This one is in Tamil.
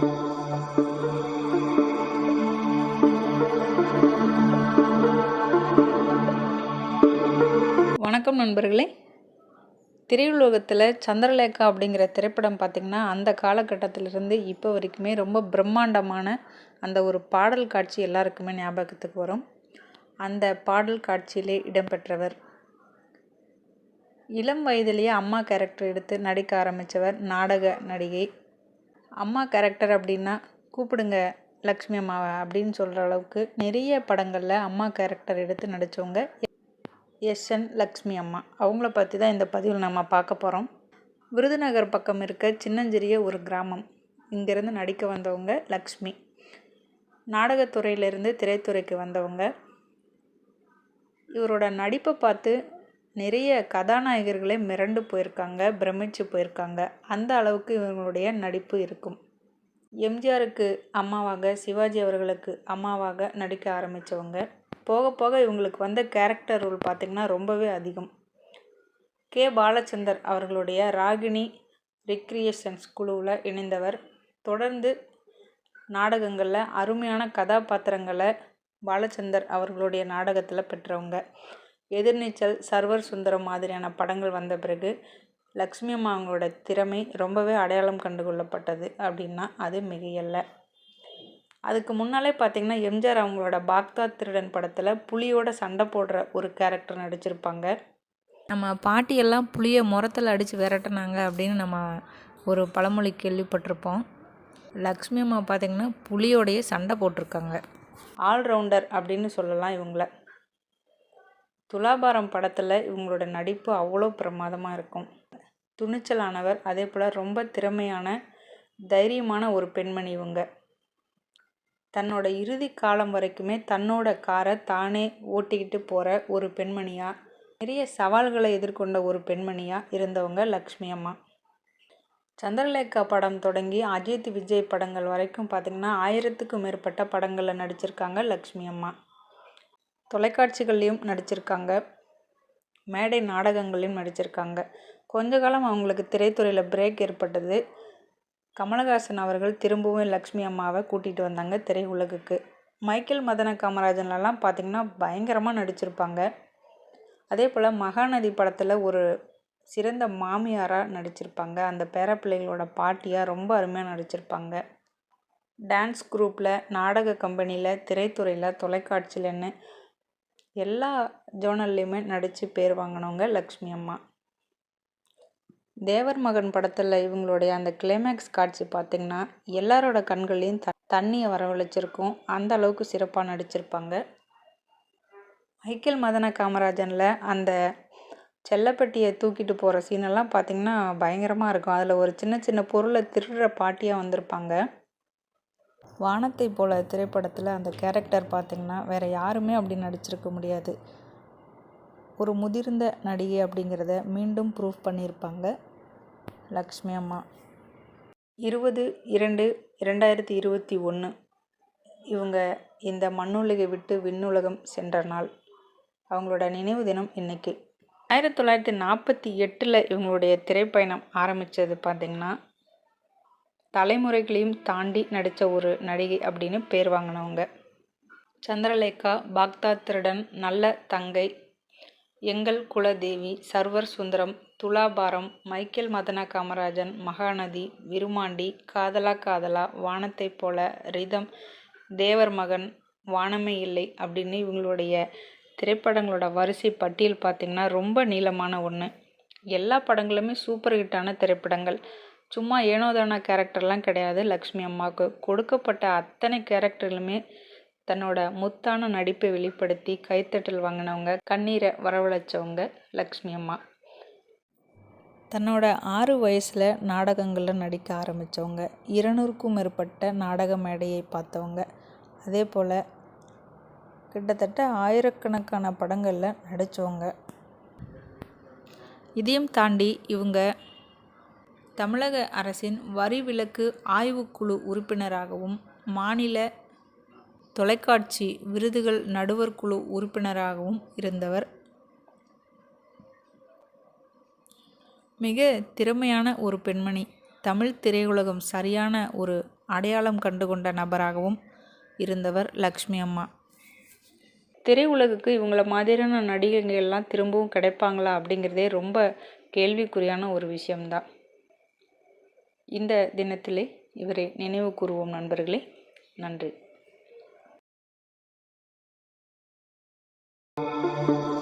வணக்கம் நண்பர்களே. திரையுலகத்தில் சந்திரலேகா அப்படிங்கிற திரைப்படம் பார்த்திங்கன்னா அந்த காலகட்டத்திலிருந்து இப்போ வரைக்குமே ரொம்ப பிரம்மாண்டமான அந்த ஒரு பாடல் காட்சி எல்லாருக்குமே ஞாபகத்துக்கு வரும். அந்த பாடல் காட்சியிலே இடம்பெற்றவர். இளம் வயதிலேயே அம்மா கேரக்டர் எடுத்து நடிக்க ஆரம்பித்தவர் நாடக நடிகை அம்மா கேரக்டர் அப்படின்னா கூப்பிடுங்க லக்ஷ்மி அம்மாவை அப்படின்னு சொல்கிற அளவுக்கு நிறைய படங்களில் அம்மா கேரக்டர் எடுத்து நடித்தவங்க எஸ்என் லக்ஷ்மி அம்மா. அவங்கள பற்றி தான் இந்த பதிவில் நம்ம பார்க்க போகிறோம் விருதுநகர் பக்கம் இருக்க சின்னஞ்சிறிய ஒரு கிராமம். இங்கேருந்து நடிக்க வந்தவங்க லக்ஷ்மி. நாடகத்துறையிலேருந்து திரைத்துறைக்கு வந்தவங்க. இவரோட நடிப்பை பார்த்து நிறைய கதாநாயகர்களே மிரண்டு போயிருக்காங்க பிரமிச்சு போயிருக்காங்க. அந்த அளவுக்கு இவங்களுடைய நடிப்பு இருக்கும். எம்ஜிஆருக்கு அம்மாவாக சிவாஜி அவர்களுக்கு அம்மாவாக நடிக்க ஆரம்பித்தவங்க போக போக இவங்களுக்கு வந்த கேரக்டர் ரோல் பார்த்திங்கன்னா ரொம்பவே அதிகம். கே. பாலச்சந்தர் அவர்களுடைய ராகினி ரிக்ரியேஷன்ஸ் குழுவில் இணைந்தவர். தொடர்ந்து நாடகங்களில் அருமையான கதாபாத்திரங்களை பாலச்சந்தர் அவர்களுடைய நாடகத்தில் பெற்றவங்க. எதிர்நீச்சல் சர்வர் சுந்தரம் மாதிரியான படங்கள் வந்த பிறகு லக்ஷ்மி அம்மா அவங்களோட திறமை ரொம்பவே அடையாளம் கண்டு கொள்ளப்பட்டது அப்படின்னா அது மிகையல்ல. அதுக்கு முன்னாலே பார்த்தீங்கன்னா எம்ஜிஆர் அவங்களோட பாக்தாத் திருடன் படத்தில் புலியோட சண்டை போடுற ஒரு கேரக்டர் நடிச்சிருப்பாங்க. நம்ம பாட்டியெல்லாம் புளியை முரத்தில் அடித்து விரட்டினாங்க அப்படின்னு நம்ம ஒரு பழமொழி கேள்விப்பட்டிருப்போம். லக்ஷ்மி அம்மா பார்த்திங்கன்னா புலியோடையே சண்டை போட்டிருக்காங்க. ஆல்ரவுண்டர் அப்படின்னு சொல்லலாம் இவங்கள. துலாபாரம் படத்தில் இவங்களோட நடிப்பு அவ்வளோ பிரமாதமாக இருக்கும். துணிச்சலானவர் அதே போல் ரொம்ப திறமையான தைரியமான ஒரு பெண்மணி இவங்க. தன்னோட இறுதி காலம் வரைக்குமே தன்னோட காரை தானே ஓட்டிக்கிட்டு போகிற ஒரு பெண்மணியாக நிறைய சவால்களை எதிர்கொண்ட ஒரு பெண்மணியாக இருந்தவங்க லக்ஷ்மி அம்மா. சந்திரலேகா படம் தொடங்கி அஜித் விஜய் படங்கள் வரைக்கும் பார்த்திங்கன்னா ஆயிரத்துக்கும் மேற்பட்ட படங்களில் நடிச்சிருக்காங்க லக்ஷ்மி அம்மா. தொலைக்காட்சிகள்லேயும் நடிச்சிருக்காங்க. மேடை நாடகங்களையும் நடிச்சிருக்காங்க. கொஞ்ச காலம் அவங்களுக்கு திரைத்துறையில் பிரேக் ஏற்பட்டது. கமலஹாசன் அவர்கள் திரும்பவும் லக்ஷ்மி அம்மாவை கூட்டிகிட்டு வந்தாங்க திரையுலகுக்கு. மைக்கேல் மதன காமராஜன்லலாம் பார்த்திங்கன்னா பயங்கரமாக நடிச்சிருப்பாங்க. அதே போல் மகாநதி படத்தில் ஒரு சிறந்த மாமியாராக நடிச்சிருப்பாங்க. அந்த பேரப்பிள்ளைகளோட பாட்டியாக ரொம்ப அருமையாக நடிச்சிருப்பாங்க. டான்ஸ் குரூப்பில் நாடக கம்பெனியில் திரைத்துறையில் தொலைக்காட்சியிலன்னு எல்லா ஜோனல்லையுமே நடித்து பேர் வாங்கினவங்க லக்ஷ்மி அம்மா. தேவர் மகன் படத்தில் இவங்களுடைய அந்த கிளைமேக்ஸ் காட்சி பார்த்திங்கன்னா எல்லாரோட கண்கள்லேயும் த தண்ணியை வரவழைச்சிருக்கும். அந்த அளவுக்கு சிறப்பாக நடிச்சிருப்பாங்க. மைக்கேல் மதன காமராஜனில் அந்த செல்லப்பட்டியை தூக்கிட்டு போகிற சீனெல்லாம் பார்த்திங்கன்னா பயங்கரமாக இருக்கும். அதில் ஒரு சின்ன சின்ன பொருளை திருடுற பாட்டியாக வந்திருப்பாங்க. வானத்தை போல திரைப்படத்தில் அந்த கேரக்டர் பார்த்திங்கன்னா வேறு யாருமே அப்படி நடிச்சிருக்க முடியாது. ஒரு முதிர்ந்த நடிகை அப்படிங்கிறத மீண்டும் ப்ரூவ் பண்ணியிருப்பாங்க. லக்ஷ்மி அம்மா. இருபது இரண்டு இரண்டாயிரத்தி இருபத்தி ஒன்று இவங்க இந்த மண்ணுலகை விட்டு விண்ணுலகம் சென்ற நாள். அவங்களோட நினைவு தினம் இன்னைக்கு. ஆயிரத்தி தொள்ளாயிரத்தி நாற்பத்தி எட்டில் இவங்களுடைய திரைப்பயணம் ஆரம்பித்தது பார்த்திங்கன்னா தலைமுறைகளையும் தாண்டி நடித்த ஒரு நடிகை அப்படின்னு பேர் வாங்கினவங்க. சந்திரலேகா பாக்தாத் திருடன் நல்ல தங்கை எங்கள் குலதேவி சர்வர் சுந்தரம் துலாபாரம் மைக்கேல் மதன காமராஜன் மகாநதி விருமாண்டி காதலா காதலா வானத்தைப் போல ரிதம் தேவர் மகன் வானமே இல்லை அப்படின்னு இவங்களுடைய திரைப்படங்களோட வரிசை பட்டியல் பார்த்திங்கன்னா ரொம்ப நீளமான ஒன்று எல்லா படங்களுமே சூப்பர் ஹிட்டான திரைப்படங்கள். சும்மா ஏனோதான கேரக்டர்லாம் கிடையாது. லக்ஷ்மி அம்மாவுக்கு கொடுக்கப்பட்ட அத்தனை கேரக்டர்களுமே தன்னோட முத்தான நடிப்பை வெளிப்படுத்தி கைத்தட்டல் வாங்கினவங்க கண்ணீரை வரவழைச்சவங்க லக்ஷ்மி அம்மா. தன்னோட ஆறு வயசில் நாடகங்களில் நடிக்க ஆரம்பித்தவங்க இருநூறுக்கும் மேற்பட்ட நாடக மேடையை பார்த்தவங்க. அதே போல் கிட்டத்தட்ட ஆயிரக்கணக்கான படங்களில் நடித்தவங்க இதையும் தாண்டி இவங்க தமிழக அரசின் வரி விலக்கு ஆய்வுக்குழு உறுப்பினராகவும் மாநில தொலைக்காட்சி விருதுகள் நடுவர் குழு உறுப்பினராகவும் இருந்தவர். மிக திறமையான ஒரு பெண்மணி தமிழ் திரையுலகம் சரியான ஒரு அடையாளம் கண்டுகொண்ட நபராகவும் இருந்தவர் லக்ஷ்மி அம்மா. திரையுலகுக்கு இவங்கள மாதிரியான நடிகைகள் எல்லாம் திரும்பவும் கிடைப்பாங்களா அப்படிங்கிறதே ரொம்ப கேள்விக்குறியான ஒரு விஷயம்தான். இந்த தினத்திலே இவரை நினைவு கூறுவோம் நண்பர்களே. நன்றி. thank you